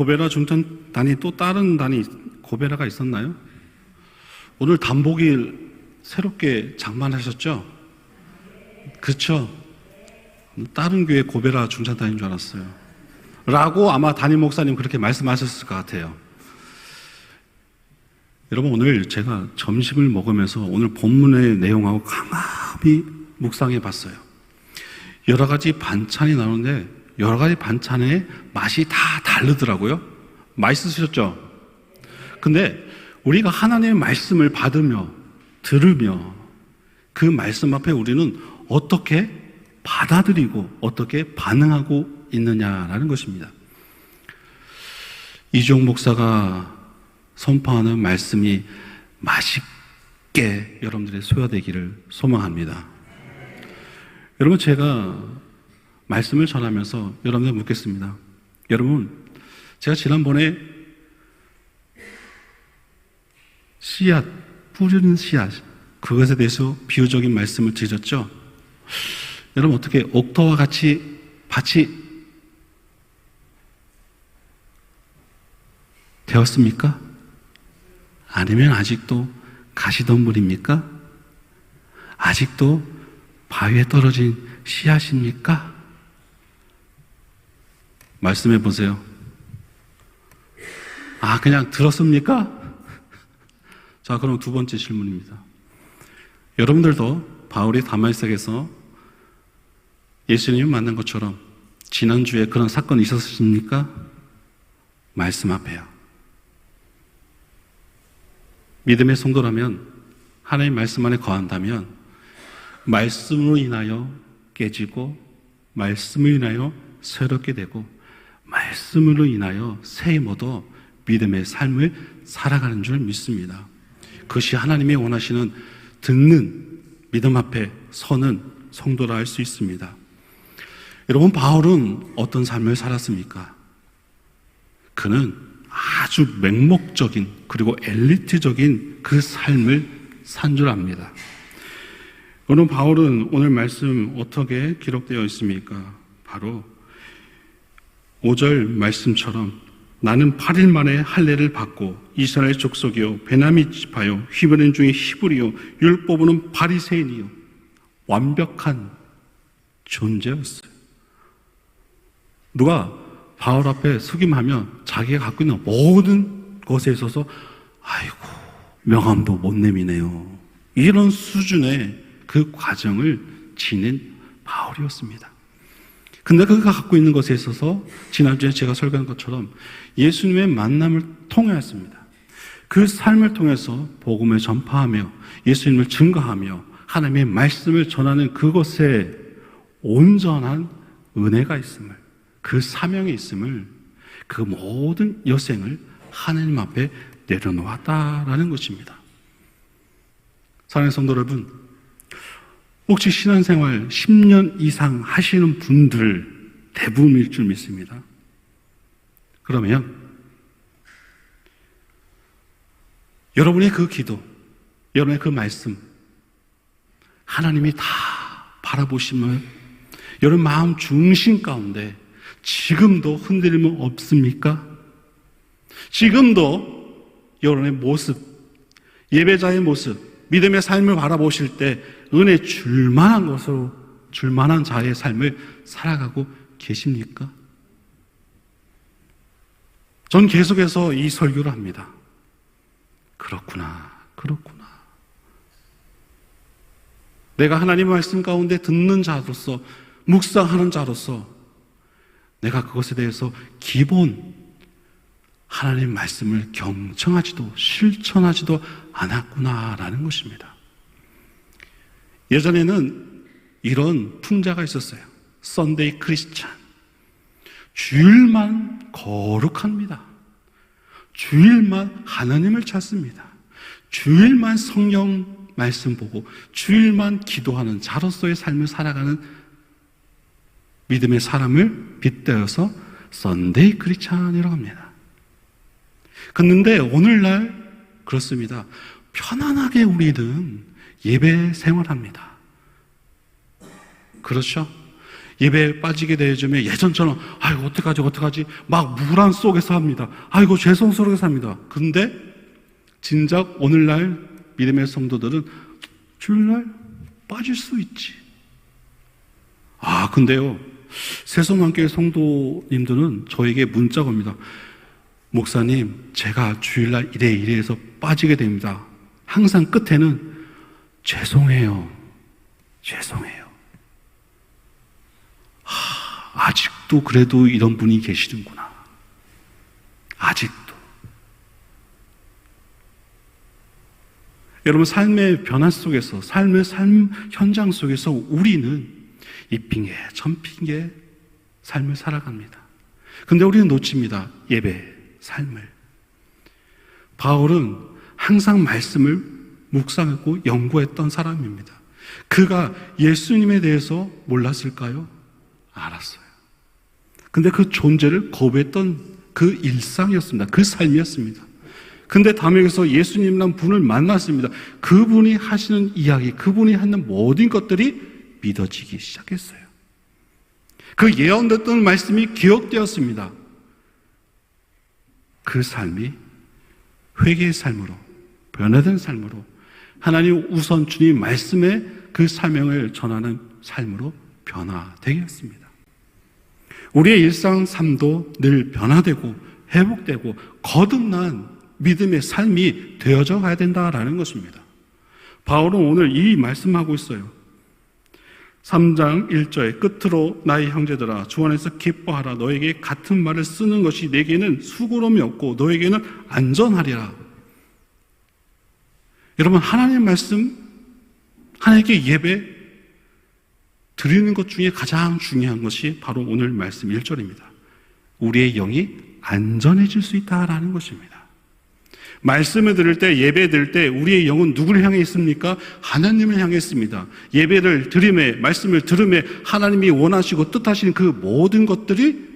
고베라 중탄단이 또 다른 단이 고베라가 있었나요? 오늘 단복일 새롭게 장만하셨죠? 그렇죠? 다른 교회 고베라 중찬단인 줄 알았어요. 라고 아마 담임 목사님 그렇게 말씀하셨을 것 같아요. 여러분 오늘 제가 점심을 먹으면서 오늘 본문의 내용하고 가만히 묵상해 봤어요. 여러 가지 반찬이 나오는데 여러 가지 반찬의 맛이 다 다르더라고요. 맛있으셨죠? 근데 우리가 하나님의 말씀을 받으며 들으며 그 말씀 앞에 우리는 어떻게 받아들이고 어떻게 반응하고 있느냐라는 것입니다. 이종 목사가 선포하는 말씀이 맛있게 여러분들의 소화되기를 소망합니다. 여러분 제가 말씀을 전하면서 여러분들 묻겠습니다. 여러분 제가 지난번에 씨앗 뿌리는 씨앗 그것에 대해서 비유적인 말씀을 드렸죠. 여러분 어떻게 옥토와 같이 밭이 되었습니까? 아니면 아직도 가시덤불입니까? 아직도 바위에 떨어진 씨앗입니까? 말씀해 보세요. 아, 그냥 들었습니까? 자, 그럼 두 번째 질문입니다. 여러분들도 바울이 다말색에서 예수님을 만난 것처럼 지난주에 그런 사건이 있었습니까? 말씀 앞에요. 믿음의 성도라면 하나님 말씀 안에 거한다면 말씀으로 인하여 깨지고 말씀으로 인하여 새롭게 되고 말씀으로 인하여 새 힘어도 믿음의 삶을 살아가는 줄 믿습니다. 그것이 하나님이 원하시는 듣는 믿음 앞에 서는 성도라 할 수 있습니다. 여러분 바울은 어떤 삶을 살았습니까? 그는 아주 맹목적인 그리고 엘리트적인 그 삶을 산 줄 압니다. 오늘 바울은 오늘 말씀 어떻게 기록되어 있습니까? 바로 5절 말씀처럼 나는 8일 만에 할례를 받고 이스라엘 족속이요 베나미 지파요 히브리인 중에 히브리요 율법으로는 바리새인이요 완벽한 존재였어요. 누가 바울 앞에 숙임하면 자기가 갖고 있는 모든 것에 있어서 아이고 명함도 못 내미네요. 이런 수준의 그 과정을 지닌 바울이었습니다. 근데 그가 갖고 있는 것에 있어서 지난주에 제가 설교한 것처럼 예수님의 만남을 통하였습니다. 그 삶을 통해서 복음을 전파하며 예수님을 증거하며 하나님의 말씀을 전하는 그것에 온전한 은혜가 있음을 그 사명이 있음을 그 모든 여생을 하나님 앞에 내려놓았다라는 것입니다. 사랑하는 성도 여러분, 혹시 신앙생활 10년 이상 하시는 분들 대부분일 줄 믿습니다. 그러면 여러분의 그 기도, 여러분의 그 말씀, 하나님이 다 바라보시면 여러분 마음 중심 가운데 지금도 흔들림은 없습니까? 지금도 여러분의 모습, 예배자의 모습, 믿음의 삶을 바라보실 때 은혜 줄만한 것으로 줄만한 자의 삶을 살아가고 계십니까? 전 계속해서 이 설교를 합니다. 그렇구나, 그렇구나. 내가 하나님의 말씀 가운데 듣는 자로서, 묵상하는 자로서, 내가 그것에 대해서 기본 하나님의 말씀을 경청하지도 실천하지도 않았구나라는 것입니다. 예전에는 이런 풍자가 있었어요. 썬데이 크리스찬. 주일만 거룩합니다. 주일만 하나님을 찾습니다. 주일만 성령 말씀 보고 주일만 기도하는 자로서의 삶을 살아가는 믿음의 사람을 빗대어서 썬데이 크리스찬이라고 합니다. 그런데 오늘날 그렇습니다. 편안하게 우리는 예배 생활합니다. 그렇죠? 예배에 빠지게 되어지면 예전처럼 아이고 어떡하지 어떡하지 막 무란 속에서 합니다. 아이고 죄송스러워서 합니다. 근데 진작 오늘날 믿음의 성도들은 주일날 빠질 수 있지. 아 근데요 세송한교회 성도님들은 저에게 문자가 옵니다. 목사님 제가 주일날 이래 이래해서 빠지게 됩니다. 항상 끝에는 죄송해요. 죄송해요. 하, 아직도 그래도 이런 분이 계시는구나. 아직도. 여러분, 삶의 변화 속에서, 삶의 삶 현장 속에서 우리는 이 핑계, 천 핑계 삶을 살아갑니다. 근데 우리는 놓칩니다. 예배, 삶을. 바울은 항상 말씀을 묵상했고 연구했던 사람입니다. 그가 예수님에 대해서 몰랐을까요? 알았어요. 근데 그 존재를 거부했던 그 일상이었습니다. 그 삶이었습니다. 근데 담에서 예수님이란 분을 만났습니다. 그분이 하시는 이야기, 그분이 하는 모든 것들이 믿어지기 시작했어요. 그 예언됐던 말씀이 기억되었습니다. 그 삶이 회개의 삶으로, 변화된 삶으로, 하나님 우선 주님 말씀의 그 사명을 전하는 삶으로 변화되겠습니다. 우리의 일상 삶도 늘 변화되고 회복되고 거듭난 믿음의 삶이 되어져 가야 된다라는 것입니다. 바울은 오늘 이 말씀하고 있어요. 3장 1절의 끝으로 나의 형제들아 주 안에서 기뻐하라 너에게 같은 말을 쓰는 것이 내게는 수고로움이 없고 너에게는 안전하리라. 여러분 하나님 말씀 하나님께 예배 드리는 것 중에 가장 중요한 것이 바로 오늘 말씀 1절입니다. 우리의 영이 안전해질 수 있다라는 것입니다. 말씀을 들을 때, 예배 드릴 때 우리의 영은 누구를 향해 있습니까? 하나님을 향해 있습니다. 예배를 드림에, 말씀을 들음에 하나님이 원하시고 뜻하시는 그 모든 것들이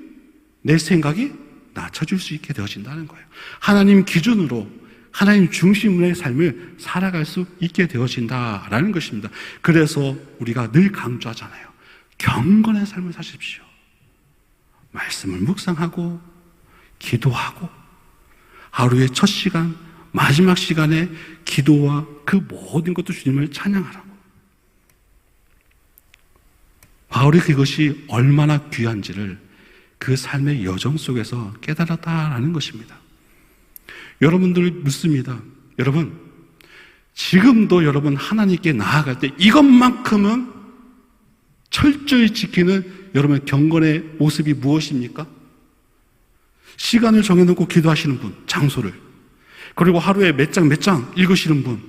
내 생각이 낮춰질 수 있게 되어진다는 거예요. 하나님 기준으로 하나님 중심의 삶을 살아갈 수 있게 되어진다라는 것입니다. 그래서 우리가 늘 강조하잖아요. 경건의 삶을 사십시오. 말씀을 묵상하고 기도하고 하루의 첫 시간, 마지막 시간에 기도와 그 모든 것도 주님을 찬양하라고. 바울이 그것이 얼마나 귀한지를 그 삶의 여정 속에서 깨달았다라는 것입니다. 여러분들 묻습니다. 여러분, 지금도 여러분 하나님께 나아갈 때 이것만큼은 철저히 지키는 여러분 경건의 모습이 무엇입니까? 시간을 정해놓고 기도하시는 분, 장소를. 그리고 하루에 몇 장, 몇 장 읽으시는 분.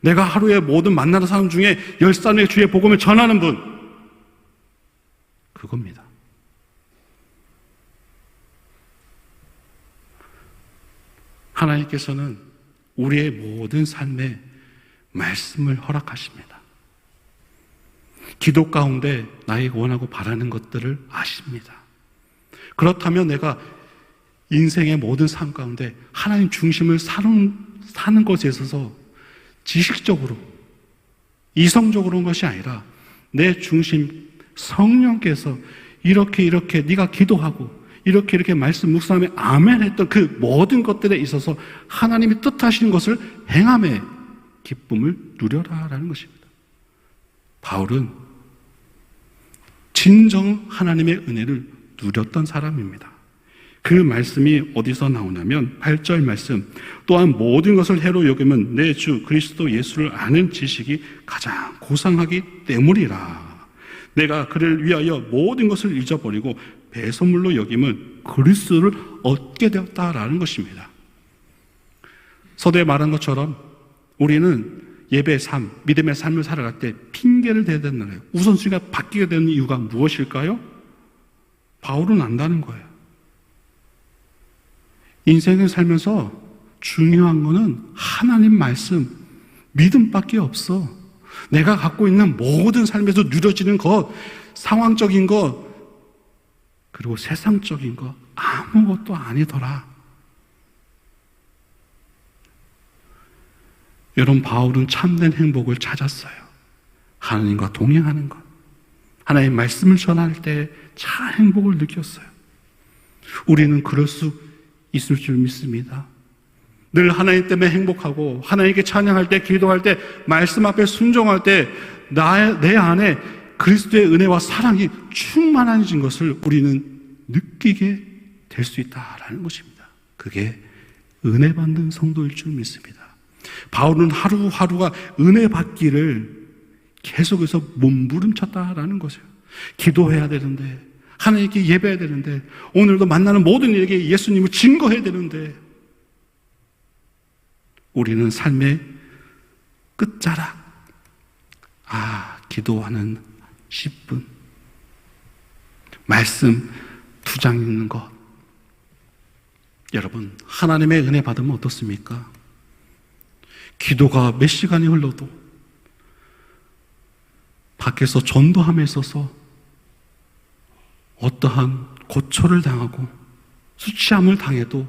내가 하루에 모든 만나는 사람 중에 열 사람의 주의 복음을 전하는 분. 그겁니다. 하나님께서는 우리의 모든 삶에 말씀을 허락하십니다. 기도 가운데 나에게 원하고 바라는 것들을 아십니다. 그렇다면 내가 인생의 모든 삶 가운데 하나님 중심을 사는, 사는 것에 있어서 지식적으로, 이성적으로는 것이 아니라 내 중심 성령께서 이렇게 이렇게 네가 기도하고 이렇게 이렇게 말씀 묵상하며 아멘 했던 그 모든 것들에 있어서 하나님이 뜻하시는 것을 행함에 기쁨을 누려라라는 것입니다. 바울은 진정 하나님의 은혜를 누렸던 사람입니다. 그 말씀이 어디서 나오냐면 8절 말씀 또한 모든 것을 해로 여기면 내 주 그리스도 예수를 아는 지식이 가장 고상하기 때문이라. 내가 그를 위하여 모든 것을 잊어버리고 배선물로 여김은 그리스도를 얻게 되었다라는 것입니다. 서두에 말한 것처럼 우리는 예배 삶, 믿음의 삶을 살아갈 때 핑계를 대야 된다는 거예요. 우선순위가 바뀌게 되는 이유가 무엇일까요? 바울은 안다는 거예요. 인생을 살면서 중요한 거는 하나님 말씀, 믿음밖에 없어. 내가 갖고 있는 모든 삶에서 누려지는 것, 상황적인 것, 그리고 세상적인 것, 아무것도 아니더라. 여러분, 바울은 참된 행복을 찾았어요. 하나님과 동행하는 것. 하나님 말씀을 전할 때 참 행복을 느꼈어요. 우리는 그럴 수 있을 줄 믿습니다. 늘 하나님 때문에 행복하고 하나님께 찬양할 때, 기도할 때, 말씀 앞에 순종할 때, 나, 내 안에 그리스도의 은혜와 사랑이 충만해진 것을 우리는 느끼게 될 수 있다라는 것입니다. 그게 은혜 받는 성도일 줄 믿습니다. 바울은 하루하루가 은혜 받기를 계속해서 몸부림쳤다라는 것이에요. 기도해야 되는데, 하나님께 예배해야 되는데, 오늘도 만나는 모든 이에게 예수님을 증거해야 되는데, 우리는 삶의 끝자락, 아, 기도하는 10분, 말씀 두 장 읽는 것. 여러분, 하나님의 은혜 받으면 어떻습니까? 기도가 몇 시간이 흘러도 밖에서 전도함에 있어서 어떠한 고초를 당하고 수치함을 당해도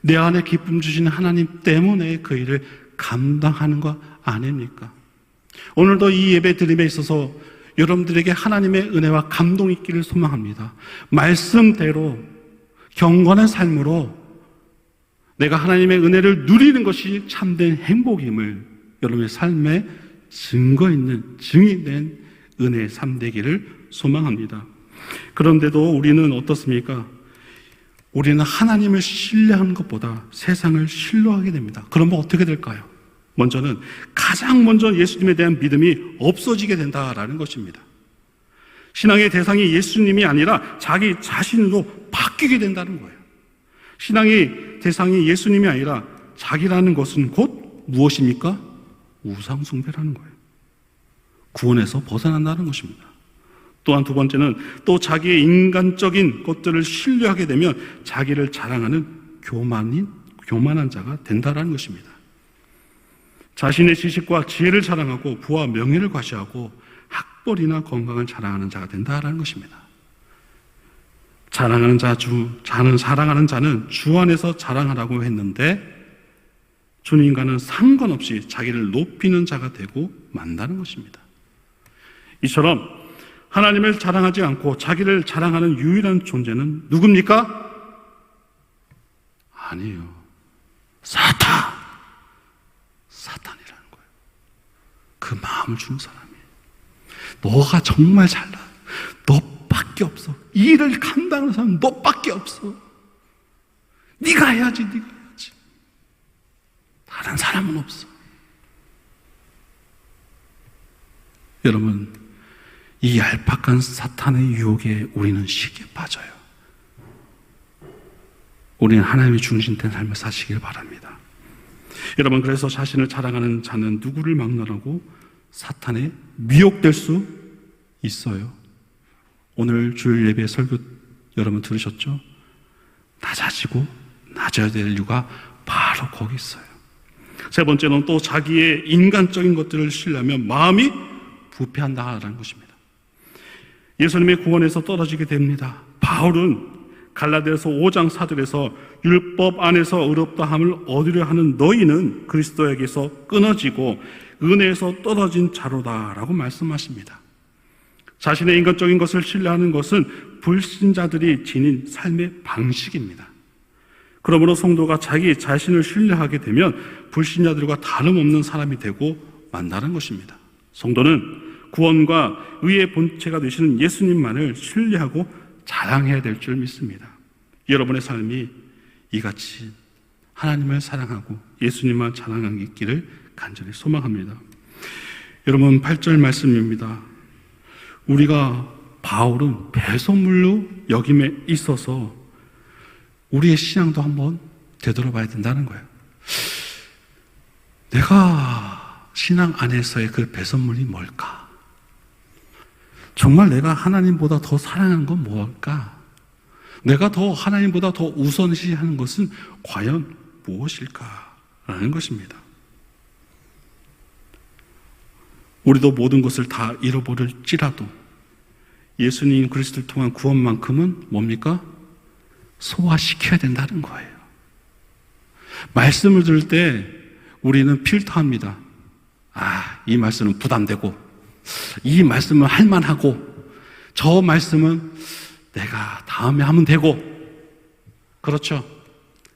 내 안에 기쁨 주시는 하나님 때문에 그 일을 감당하는 거 아닙니까? 오늘도 이 예배 드림에 있어서 여러분들에게 하나님의 은혜와 감동이 있기를 소망합니다. 말씀대로 경건한 삶으로 내가 하나님의 은혜를 누리는 것이 참된 행복임을 여러분의 삶에 증거 있는 증인된 은혜의 삶 되기를 소망합니다. 그런데도 우리는 어떻습니까? 우리는 하나님을 신뢰하는 것보다 세상을 신뢰하게 됩니다. 그러면 어떻게 될까요? 먼저는 가장 먼저 예수님에 대한 믿음이 없어지게 된다라는 것입니다. 신앙의 대상이 예수님이 아니라 자기 자신으로 바뀌게 된다는 거예요. 신앙의 대상이 예수님이 아니라 자기라는 것은 곧 무엇입니까? 우상숭배라는 거예요. 구원에서 벗어난다는 것입니다. 또한 두 번째는 또 자기의 인간적인 것들을 신뢰하게 되면 자기를 자랑하는 교만인, 교만한 자가 된다라는 것입니다. 자신의 지식과 지혜를 자랑하고 부와 명예를 과시하고 학벌이나 건강을 자랑하는 자가 된다라는 것입니다. 자랑하는 자, 주, 자는 사랑하는 자는 주 안에서 자랑하라고 했는데 주님과는 상관없이 자기를 높이는 자가 되고 만다는 것입니다. 이처럼 하나님을 자랑하지 않고 자기를 자랑하는 유일한 존재는 누굽니까? 아니에요. 사탄! 사탄이라는 거예요. 그 마음을 주는 사람이에요. 너가 정말 잘나. 너밖에 없어. 이 일을 감당하는 사람은 너밖에 없어. 네가 해야지, 네가 해야지. 다른 사람은 없어. 여러분, 이 얄팍한 사탄의 유혹에 우리는 쉽게 빠져요. 우리는 하나님의 중심된 삶을 사시길 바랍니다. 여러분, 그래서 자신을 자랑하는 자는 누구를 막론하고 사탄에 미혹될 수 있어요. 오늘 주일 예배 설교 여러분 들으셨죠? 낮아지고 낮아야 될 이유가 바로 거기 있어요. 세 번째는 또 자기의 인간적인 것들을 신뢰하면 마음이 부패한다라는 것입니다. 예수님의 구원에서 떨어지게 됩니다. 바울은 갈라디아서 5장 사절에서 율법 안에서 의롭다함을 얻으려 하는 너희는 그리스도에게서 끊어지고 은혜에서 떨어진 자로다라고 말씀하십니다. 자신의 인간적인 것을 신뢰하는 것은 불신자들이 지닌 삶의 방식입니다. 그러므로 성도가 자기 자신을 신뢰하게 되면 불신자들과 다름없는 사람이 되고 만다는 것입니다. 성도는 구원과 의의 본체가 되시는 예수님만을 신뢰하고 자랑해야 될 줄 믿습니다. 여러분의 삶이 이같이 하나님을 사랑하고 예수님만 자랑하는 있기를 간절히 소망합니다. 여러분 8절 말씀입니다. 우리가 바울은 배선물로 여김에 있어서 우리의 신앙도 한번 되돌아봐야 된다는 거예요. 내가 신앙 안에서의 그 배선물이 뭘까? 정말 내가 하나님보다 더 사랑하는 건 뭘까? 내가 더 하나님보다 더 우선시하는 것은 과연 무엇일까? 라는 것입니다. 우리도 모든 것을 다 잃어버릴지라도 예수님 그리스도를 통한 구원만큼은 뭡니까? 소화시켜야 된다는 거예요. 말씀을 들을 때 우리는 필터합니다. 아, 이 말씀은 부담되고, 이 말씀은 할만하고, 저 말씀은 내가 다음에 하면 되고, 그렇죠.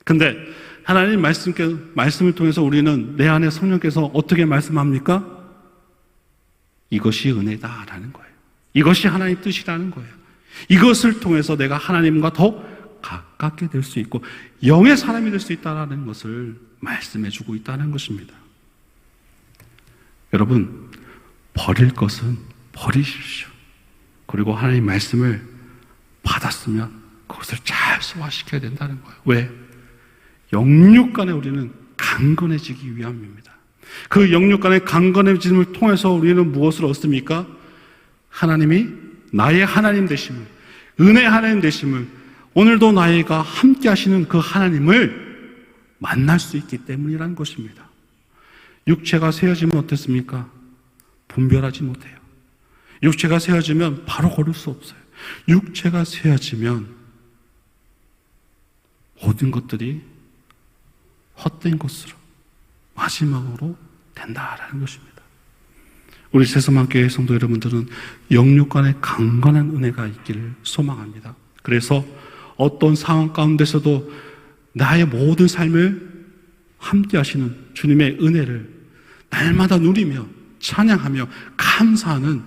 근데 하나님 말씀께, 말씀을 통해서 우리는 내 안에 성령께서 어떻게 말씀합니까? 이것이 은혜다라는 거예요. 이것이 하나님 뜻이라는 거예요. 이것을 통해서 내가 하나님과 더 가깝게 될 수 있고 영의 사람이 될 수 있다는 것을 말씀해 주고 있다는 것입니다. 여러분, 버릴 것은 버리십시오. 그리고 하나님 말씀을 받았으면 그것을 잘 소화시켜야 된다는 거예요. 왜? 영육 간에 우리는 강건해지기 위함입니다. 그 영육 간의 강건해짐을 통해서 우리는 무엇을 얻습니까? 하나님이 나의 하나님 되심을, 은혜 하나님 되심을, 오늘도 나이가 함께 하시는 그 하나님을 만날 수 있기 때문이라는 것입니다. 육체가 세어지면 어떻습니까? 분별하지 못해요. 육체가 세어지면 바로 걸을 수 없어요. 육체가 세어지면 모든 것들이 헛된 것으로 마지막으로 된다라는 것입니다. 우리 세서만교회 성도 여러분들은 영육간의 강건한 은혜가 있기를 소망합니다. 그래서 어떤 상황 가운데서도 나의 모든 삶을 함께 하시는 주님의 은혜를 날마다 누리며 찬양하며 감사하는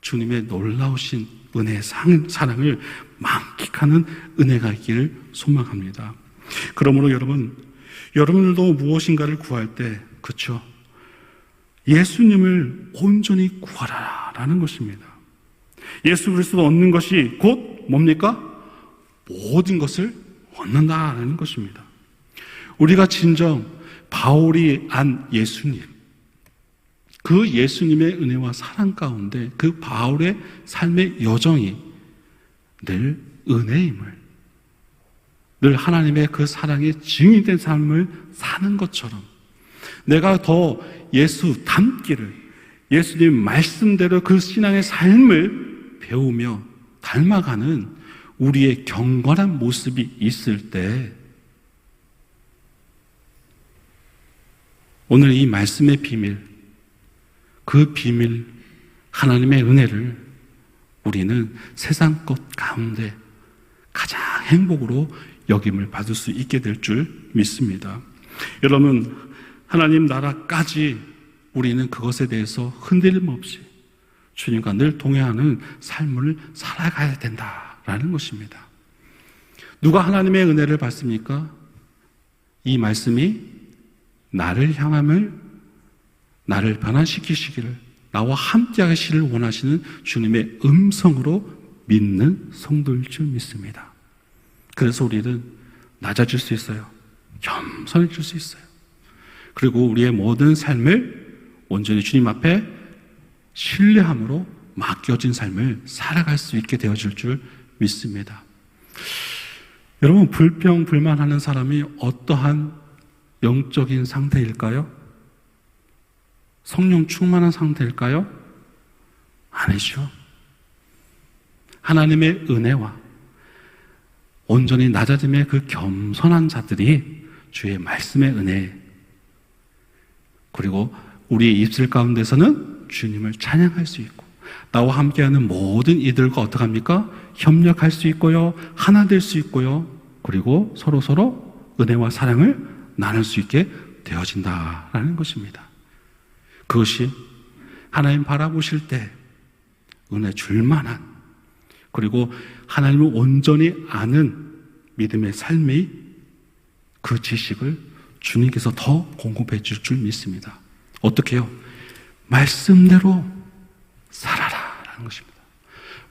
주님의 놀라우신 은혜의 사랑을 만끽하는 은혜가 있기를 소망합니다. 그러므로 여러분, 여러분들도 무엇인가를 구할 때, 그쵸? 예수님을 온전히 구하라 라는 것입니다. 예수 그리스도 얻는 것이 곧 뭡니까? 모든 것을 얻는다라는 것입니다. 우리가 진정 바울이 안 예수님, 그 예수님의 은혜와 사랑 가운데 그 바울의 삶의 여정이 늘 은혜임을, 늘 하나님의 그 사랑의 증인된 삶을 사는 것처럼 내가 더 예수 닮기를, 예수님 말씀대로 그 신앙의 삶을 배우며 닮아가는 우리의 경건한 모습이 있을 때 오늘 이 말씀의 비밀, 그 비밀, 하나님의 은혜를 우리는 세상 것 가운데 가장 행복으로 여김을 받을 수 있게 될 줄 믿습니다. 여러분, 하나님 나라까지 우리는 그것에 대해서 흔들림 없이 주님과 늘 동행하는 삶을 살아가야 된다라는 것입니다. 누가 하나님의 은혜를 받습니까? 이 말씀이 나를 향함을 나를 변화시키시기를 나와 함께 하시를 원하시는 주님의 음성으로 믿는 성도일 줄 믿습니다. 그래서 우리는 낮아질 수 있어요. 겸손해질 수 있어요. 그리고 우리의 모든 삶을 온전히 주님 앞에 신뢰함으로 맡겨진 삶을 살아갈 수 있게 되어질 줄 믿습니다. 여러분, 불평, 불만하는 사람이 어떠한 영적인 상태일까요? 성령 충만한 상태일까요? 아니죠. 하나님의 은혜와 온전히 낮아짐의 그 겸손한 자들이 주의 말씀의 은혜 그리고 우리의 입술 가운데서는 주님을 찬양할 수 있고 나와 함께하는 모든 이들과 어떡합니까? 협력할 수 있고요. 하나 될 수 있고요. 그리고 서로 서로 은혜와 사랑을 나눌 수 있게 되어진다라는 것입니다. 그것이 하나님 바라보실 때 은혜 줄 만한 그리고 하나님을 온전히 아는 믿음의 삶의 그 지식을 주님께서 더 공급해 줄 줄 믿습니다. 어떻게요? 말씀대로 살아라 라는 것입니다.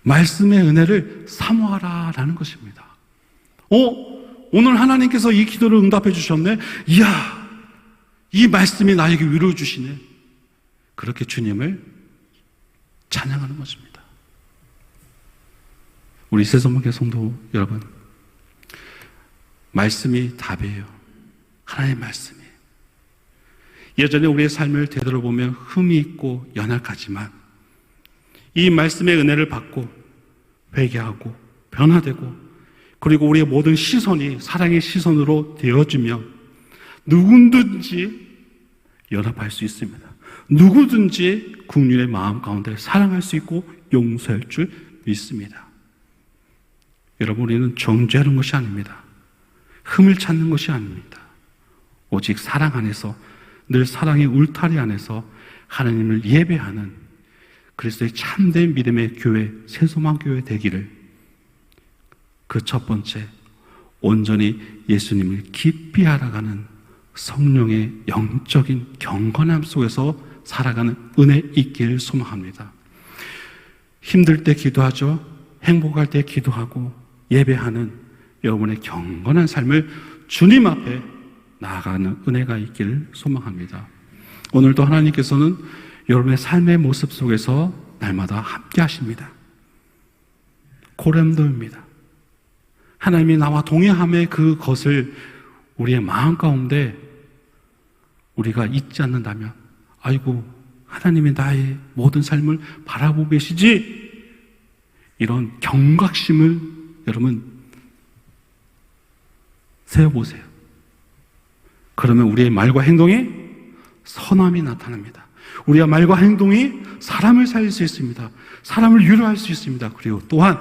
말씀의 은혜를 사모하라 라는 것입니다. 어? 오늘 하나님께서 이 기도를 응답해 주셨네? 이야, 이 말씀이 나에게 위로해 주시네. 그렇게 주님을 찬양하는 것입니다. 우리 세소문교 성도 여러분, 말씀이 답이에요. 하나님의 말씀이. 예전에 우리의 삶을 되돌아보면 흠이 있고 연약하지만 이 말씀의 은혜를 받고 회개하고 변화되고 그리고 우리의 모든 시선이 사랑의 시선으로 되어지며 누구든지 연합할 수 있습니다. 누구든지 국민의 마음 가운데 사랑할 수 있고 용서할 줄 믿습니다. 여러분, 우리는 정죄하는 것이 아닙니다. 흠을 찾는 것이 아닙니다. 오직 사랑 안에서 늘 사랑의 울타리 안에서 하나님을 예배하는 그리스도의 참된 믿음의 교회, 새소망 교회 되기를 그 첫 번째 온전히 예수님을 깊이 알아가는 성령의 영적인 경건함 속에서 살아가는 은혜 있기를 소망합니다. 힘들 때 기도하죠. 행복할 때 기도하고 예배하는 여러분의 경건한 삶을 주님 앞에 나아가는 은혜가 있기를 소망합니다. 오늘도 하나님께서는 여러분의 삶의 모습 속에서 날마다 함께 하십니다. 고렘도입니다. 하나님이 나와 동행함의 그것을 우리의 마음 가운데 우리가 잊지 않는다면, 아이고, 하나님이 나의 모든 삶을 바라보고 계시지? 이런 경각심을 여러분 세워보세요. 그러면 우리의 말과 행동이 선함이 나타납니다. 우리의 말과 행동이 사람을 살릴 수 있습니다. 사람을 위로할 수 있습니다. 그리고 또한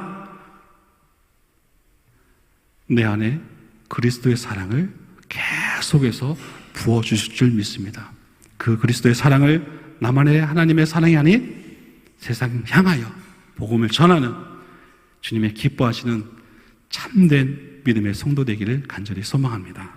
내 안에 그리스도의 사랑을 계속해서 부어주실 줄 믿습니다. 그 그리스도의 사랑을 나만의 하나님의 사랑이 아닌 세상 향하여 복음을 전하는 주님의 기뻐하시는 참된 믿음의 성도 되기를 간절히 소망합니다.